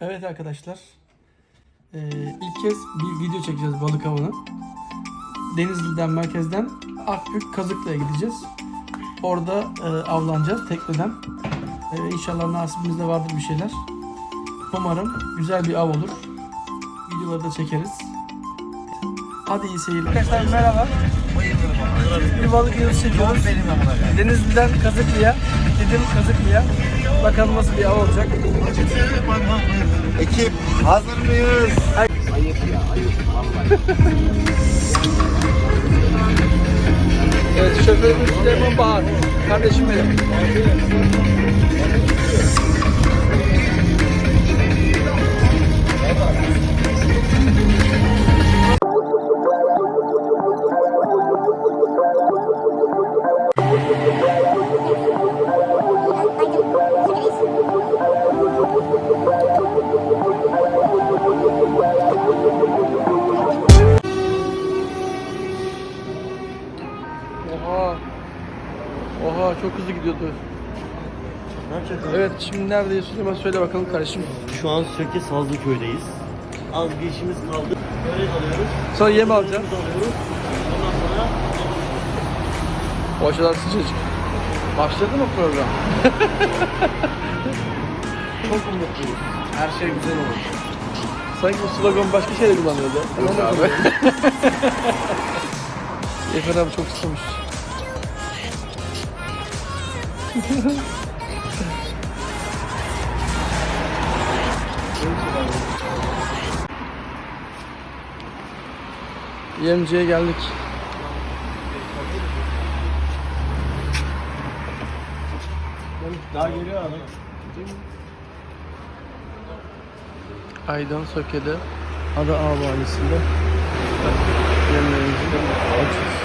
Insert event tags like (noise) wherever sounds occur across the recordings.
Evet arkadaşlar. Ee, ilk kez bir video çekeceğiz balık avını. Denizli'den merkezden Akbük Kazıklı'ya gideceğiz. Orada e, avlanacağız tekneden. Ee, inşallah nasibimizde vardır bir şeyler. Umarım güzel bir av olur. Videoları da çekeriz. Hadi iyi seyirler. Arkadaşlar merhaba. Bir balık videosu çekiyoruz. Denizli'den Kazıklı'ya. Dedim Kazıklı'ya. Bakalım nasıl bir av olacak. Ekip hazır mıyız? Evet şoförümüz Süleyman Bahar. Kardeşim benim. Oha çok hızlı gidiyordu. Evet şimdi neredeyiz Süleyman söyle bakalım kardeşim. Şu an Söke Sazlıköy'deyiz. Az bir işimiz kaldı. Görev alıyoruz. Sonra yem alacağız. Alıyoruz. Ondan sonra Boşalar sıcacık. Başladı mı program? (laughs) çok umutluyuz. Her şey güzel olur. Sanki bu slogan başka şeyle kullanıyordu. Yok abi. (laughs) Efer abi çok sıkılmış. (laughs) Yemciye geldik. Daha geliyor abi. Aydan Söke'de Ada Ağ Valisi'nde yemlerimizi açıyoruz.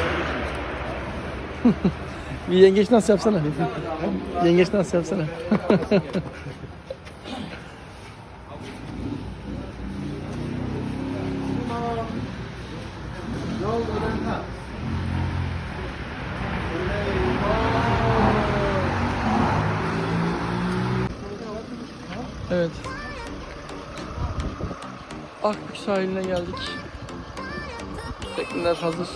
(laughs) Bir yengeç nasıl yapsana? yengeç nasıl yapsana? Evet. Akbük sahiline geldik. Tekneler hazır.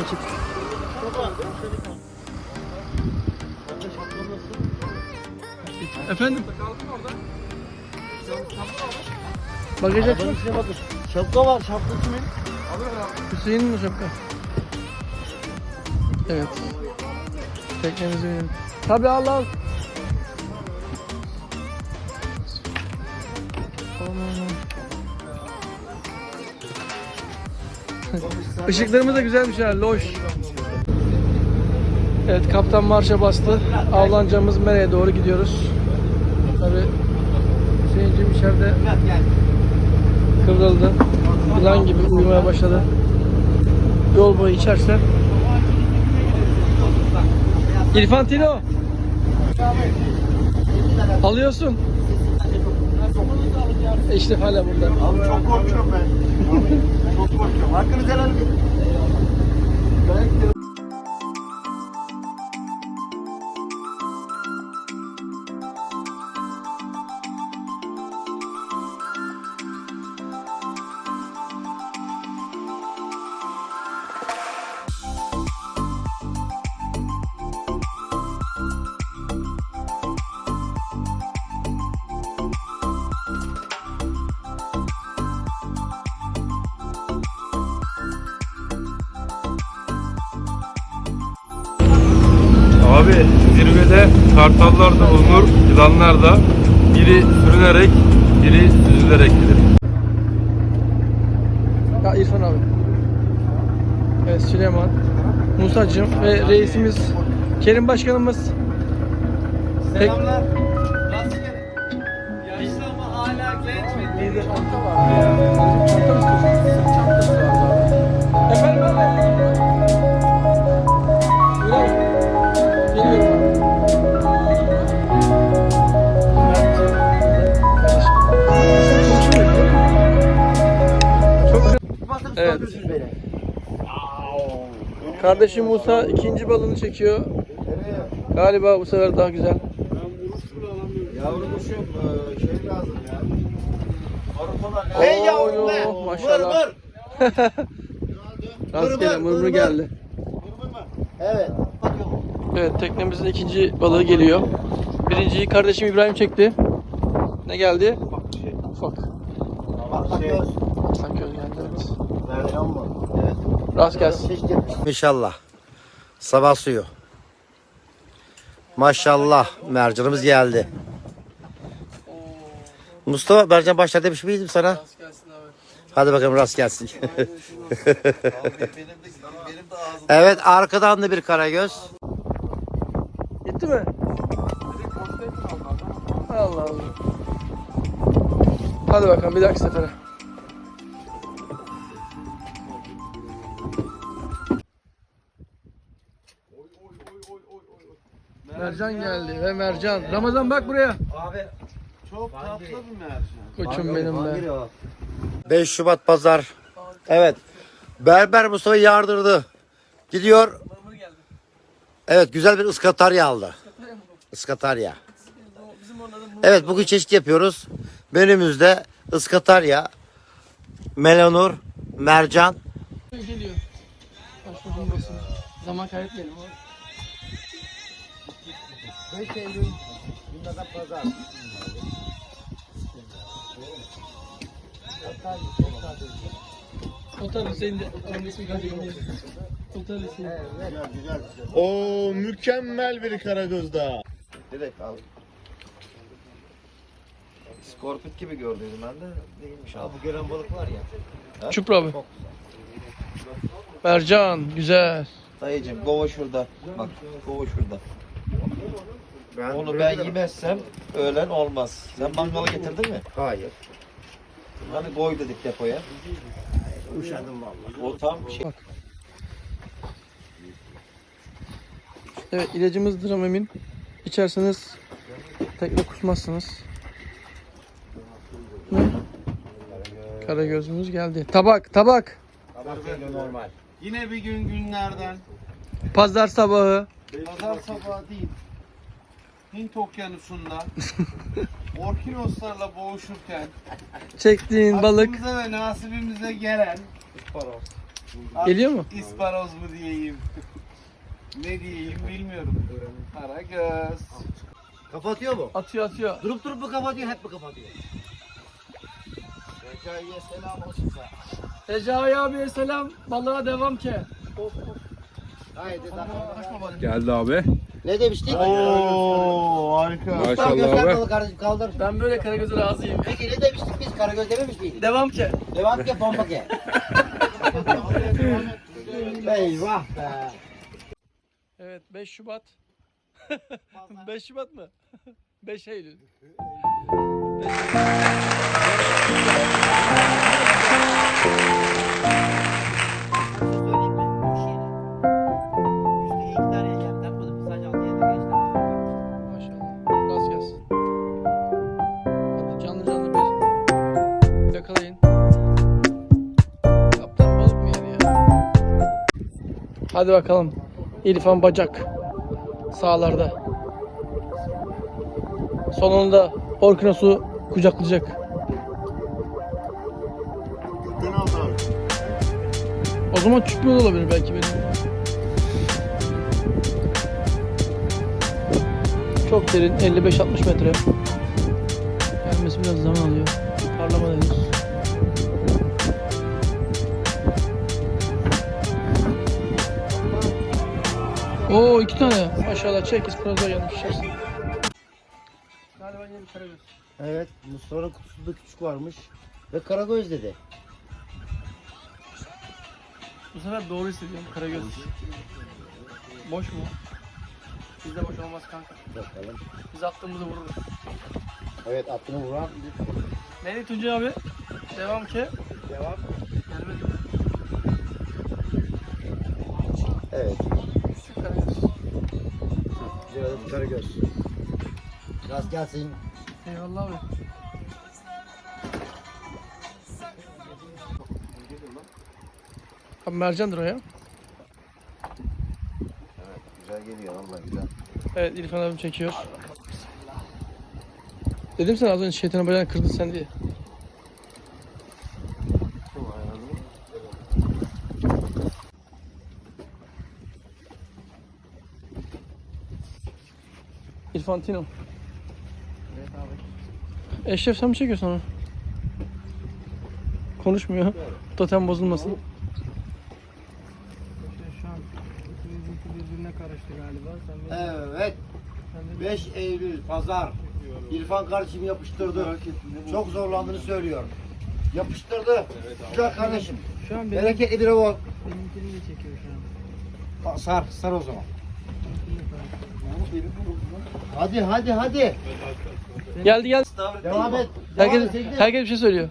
Ekip. Efendim? Bagaj açma. Arabanın içine bakın. Şapka var. Şapka kimin? Hüseyin'in mi şapka? Evet. Teknemizi benim. Tabii al al. Işıklarımız da güzelmiş ha, loş. Evet, kaptan marşa bastı. Avlanacağımız mereye doğru gidiyoruz. Tabii Hüseyin'cim içeride kıvrıldı. Yılan gibi uyumaya başladı. Yol boyu içersen. İrfantino. Alıyorsun. İşte hala burada. Abi çok korkuyorum ben. Çok korkuyorum. Hakkınızı helal edin. Abi zirvede kartallar da bulunur, yılanlar da. Biri sürünerek, biri süzülerek gelir. Ya İrfan abi. Evet Süleyman. Musacım ve reisimiz Kerim Başkanımız. Selamlar. Rastgele. Yaşlı ama hala genç ve diri. Kardeşim Musa ikinci balını çekiyor. Galiba bu sefer daha güzel. Yavrum kuşum e, şey lazım ya. Arı falan. Hey yavrum be. Maşallah. Rastgele mırmır geldi. Evet. Evet teknemizin ikinci balığı geliyor. Birinciyi kardeşim İbrahim çekti. Ne geldi? Ufak. Bak şey. Sanki öyle geldi evet. Mercan mı? Evet. Rast gelsin. İnşallah. Sabah suyu. Maşallah mercanımız geldi. Mustafa mercan başlar demiş miydim sana? Hadi bakalım rast gelsin. evet arkadan da bir karagöz. Gitti mi? Allah Allah. Hadi bakalım bir dahaki sefere. Mercan geldi ve Mercan. Ramazan bak buraya. Çok tatlı bir mercan. Koçum benim be. 5 Şubat pazar. Evet. Berber Mustafa yardırdı. Gidiyor. Evet güzel bir ıskatarya aldı. Iskatarya. Evet bugün çeşit yapıyoruz. Menümüzde ıskatarya, melanur, mercan. Geliyor. Zaman kaybetmeyelim. 5 Eylül Bunda'da pazar. Otel Hüseyin de. İsmi galiba. Otel Hüseyin. Oo mükemmel bir karagöz daha. Direkt al. Skorpit gibi gördüydüm ben de değilmiş. Abi bu gören balık var ya. Çupra abi. Mercan güzel. Dayıcım kova şurada. Bak kova şurada. Ben Onu ben yemezsem öğlen olmaz. Sen mangalı getirdin mi? Hayır. Hani koy dedik depoya. Uşadım vallahi. O tam şey. Evet ilacımız Dramamin. İçerseniz tekne kusmazsınız. Ne? Karagözümüz geldi. Tabak, tabak. normal. Yine bir gün günlerden. Pazar sabahı. Pazar sabahı değil. Hint okyanusunda. (laughs) Orkinoslarla boğuşurken. Çektiğin balık. Aklımıza ve nasibimize gelen. Geliyor mu? İsparoz mu diyeyim. ne diyeyim bilmiyorum. Karagöz. Kapatıyor mu? Atıyor atıyor. Durup durup mu kapatıyor, hep mi kapatıyor? Recai'ye selam olsun sana. Recai abiye selam. Balığa devam ki. Haydi daha. Geldi abi. Ne demiştik? Oo harika. Mustafa Maşallah göster abi. balık kardeşim kaldır. Ben böyle karagöze razıyım. Peki ne demiştik biz? Karagöz dememiş miydik? Devam ki. Devam ki bomba ki. Eyvah be. Evet 5 Şubat. (laughs) 5 Şubat mı? (laughs) 5 Eylül. Maşallah. (laughs) Hadi bakalım. İrfan Bacak. Sağlarda. Sonunda Orkinos'u kucaklayacak. O zaman çıkmıyor olabilir belki benim. Çok derin 55-60 metre. Gelmesi biraz zaman Oo iki tane. Maşallah çek isproza gelmiş. Galiba bir karagöz. Evet Mustafa'nın kutusunda küçük varmış. Ve karagöz dedi. Bu sefer doğru hissediyorum karagöz. Boş mu? Bizde boş olmaz kanka. Bakalım. Biz attığımızı vururuz. Evet attığını vuran. Neydi Tuncay abi? Devam ki. Devam. Gelmedi. Evet. Bir karagöz. Rast gelsin. Eyvallah abi. Abi mercandır o ya. Güzel geliyor valla güzel. Evet İrfan abim çekiyor. Dedim sana az önce şeytanın bacağını kırdın sen diye. İrfantino. Eşref sen mi çekiyorsun onu? Konuşmuyor. Totem bozulmasın. Şu an birbirine karıştı galiba. Evet. 5 Eylül Pazar. İrfan kardeşim yapıştırdı. Çok zorlandığını söylüyor. Yapıştırdı. Güzel kardeşim. Şu an benim, Bereketli bir o. benimkini de çekiyor şu an. Sar, sar o zaman. Hadi hadi hadi. Geldi geldi. Devam et. Herkes, herkes bir şey söylüyor.